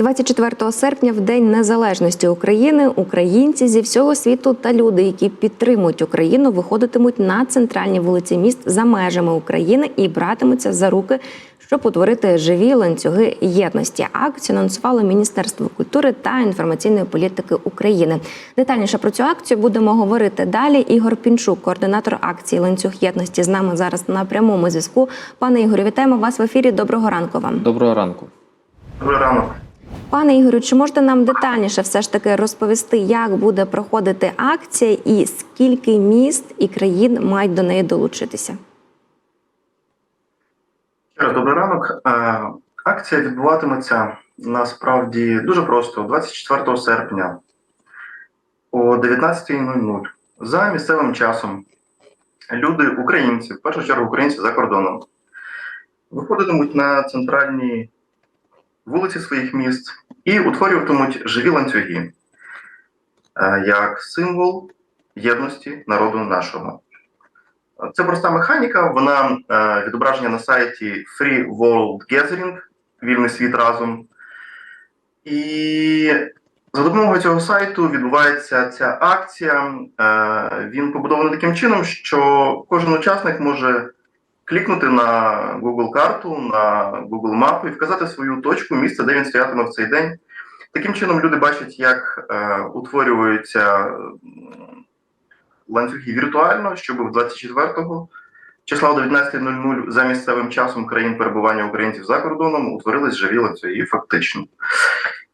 24 серпня, в День Незалежності України, українці зі всього світу та люди, які підтримують Україну, виходитимуть на центральні вулиці міст за межами України і братимуться за руки, щоб утворити живі ланцюги єдності. Акцію анонсувало Міністерство культури та інформаційної політики України. Детальніше про цю акцію будемо говорити далі. Ігор Пінчук, координатор акції ланцюг єдності, з нами зараз на прямому зв'язку. Пане Ігорю, вітаємо вас в ефірі. Доброго ранку вам. Доброго ранку. Добрий ранок. Пане Ігорю, чи можете нам детальніше все ж таки розповісти, як буде проходити акція і скільки міст і країн мають до неї долучитися? Добрий ранок. Е, Акція відбуватиметься насправді дуже просто 24 серпня о 19.00 за місцевим часом. Люди, українці, в першу чергу українці за кордоном, виходитимуть на центральні вулиці своїх міст і утворюватимуть живі ланцюги е, як символ єдності народу нашого. Це проста механіка, вона е, відображена на сайті Free World Gathering, вільний світ разом. І за допомогою цього сайту відбувається ця акція. Е, він побудований таким чином, що кожен учасник може клікнути на Google карту, на Google мапу і вказати свою точку, місце, де він стоятиме в цей день. Таким чином люди бачать, як е, утворюються ланцюги віртуально, щоб в 24-го числа о 19.00 за місцевим часом країн перебування українців за кордоном утворились живі ланцюги фактично.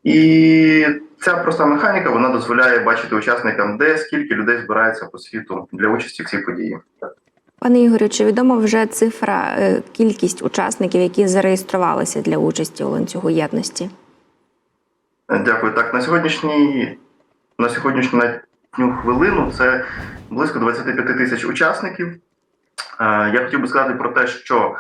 І ця проста механіка вона дозволяє бачити учасникам, де скільки людей збирається по світу для участі в цій події. Пане Ігорю, чи відома вже цифра, е, кількість учасників, які зареєструвалися для участі у ланцюгу єдності? Дякую. Так, на сьогоднішній на сьогоднішню хвилину це близько 25 тисяч учасників. Е, Я хотів би сказати про те, що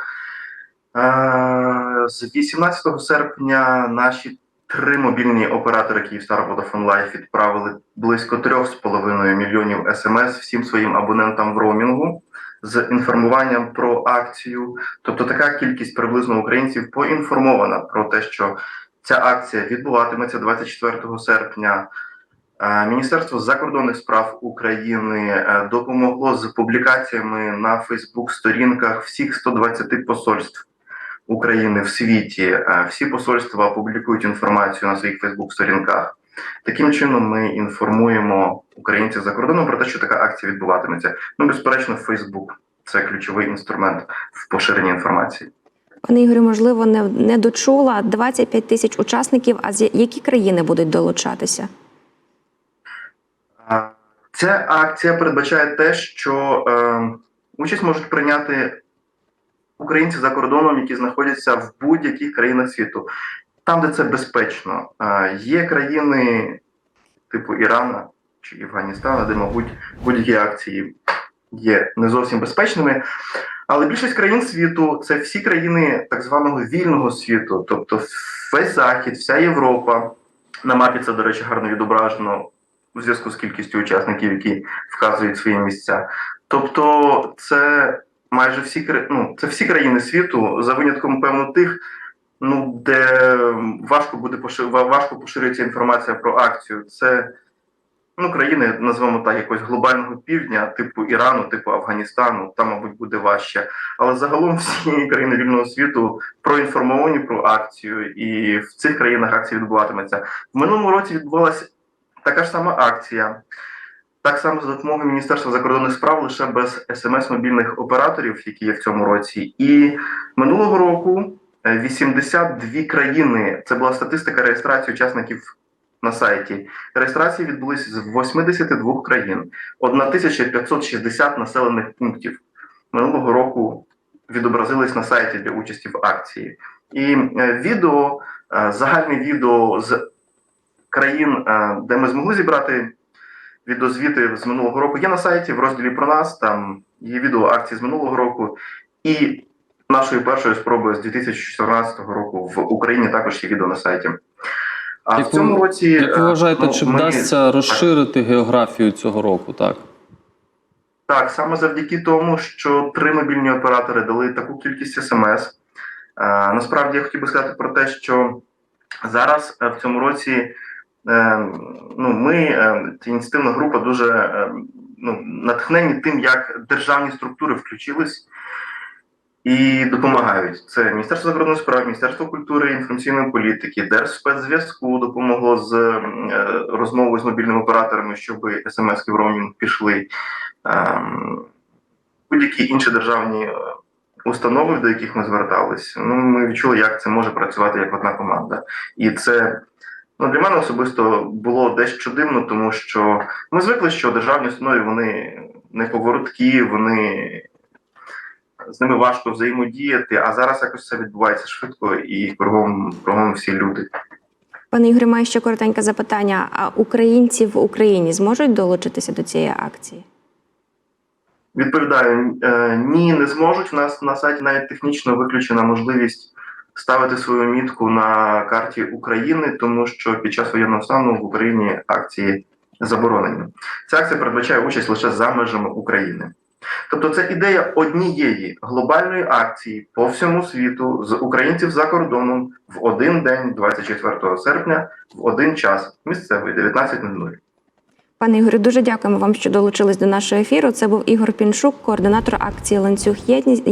е, з 18 серпня наші три мобільні оператори Київстар Vodafone Life відправили близько 3,5 мільйонів смс всім своїм абонентам в роумінгу з інформуванням про акцію. Тобто така кількість приблизно українців поінформована про те, що ця акція відбуватиметься 24 серпня. Е, Міністерство закордонних справ України е, допомогло з публікаціями на Фейсбук-сторінках всіх 120 посольств України в світі. Е, Всі посольства публікують інформацію на своїх Фейсбук-сторінках. Таким чином, ми інформуємо українців за кордоном про те, що така акція відбуватиметься. Ну, безперечно, Фейсбук це ключовий інструмент в поширенні інформації. Пане Ігорю, можливо, не, не дочула 25 тисяч учасників. А з які країни будуть долучатися? Ця акція передбачає те, що е, участь можуть прийняти українці за кордоном, які знаходяться в будь-яких країнах світу, там, де це безпечно. Є країни типу Ірана чи Афганістана, де, мабуть, будь-які акції є не зовсім безпечними. Але більшість країн світу це всі країни так званого вільного світу, тобто весь Захід, вся Європа. На мапі це, до речі, гарно відображено у зв'язку з кількістю учасників, які вказують свої місця. Тобто, це майже всі ну, це всі країни світу, за винятком певно тих, ну де важко буде пошир... важко поширюється інформація про акцію. Це ну, країни, назвемо так, якогось глобального півдня, типу Ірану, типу Афганістану, там, мабуть, буде важче. Але загалом всі країни вільного світу проінформовані про акцію, і в цих країнах акція відбуватиметься. В минулому році відбувалася така ж сама акція. Так само за допомогою Міністерства закордонних справ лише без смс-мобільних операторів, які є в цьому році. І минулого року 82 країни. Це була статистика реєстрації учасників на сайті. Реєстрації відбулись з 82 країн, 1560 населених пунктів минулого року відобразились на сайті для участі в акції. І е, відео, е, загальне відео з країн, е, де ми змогли зібрати відеозвіти з минулого року, є на сайті в розділі про нас. Там є відео акції з минулого року. І нашою першою спробою з 2014 року в Україні також є відео на сайті. А Як в цьому ви- році Як ви вважаєте, ну, чи ми- вдасться розширити географію цього року? Так. Так, саме завдяки тому, що три мобільні оператори дали таку кількість смс. Е, насправді я хотів би сказати про те, що Зараз е, в цьому році е, ну, ми, ця ініціативна група, дуже е, ну, натхнені тим, як державні структури включились і допомагають. Це Міністерство закордонних справ, Міністерство культури інформаційної політики, Держспецзв'язку допомогло з е, розмовою з мобільними операторами, щоб смс-ки в роумінг пішли. Ем, Будь-які інші державні е, установи, до яких ми звертались, ну ми відчули, як це може працювати як одна команда. І це ну, для мене особисто було дещо дивно, тому що ми звикли, що державні установи вони неповороткі, вони з ними важко взаємодіяти, а зараз якось все відбувається швидко і кругом, кругом всі люди. Пане Ігорі, маю ще коротеньке запитання. А українці в Україні зможуть долучитися до цієї акції? Відповідаю, е, ні, не зможуть. У нас на сайті навіть технічно виключена можливість ставити свою мітку на карті України, тому що під час воєнного стану в Україні акції заборонені. Ця акція передбачає участь лише за межами України. Тобто, це ідея однієї глобальної акції по всьому світу з українців за кордоном в один день, 24 серпня, в один час місцевий 19.00. Пане Ігорю, дуже дякуємо вам, що долучились до нашого ефіру. Це був Ігор Піншук, координатор акції ланцюг єдності.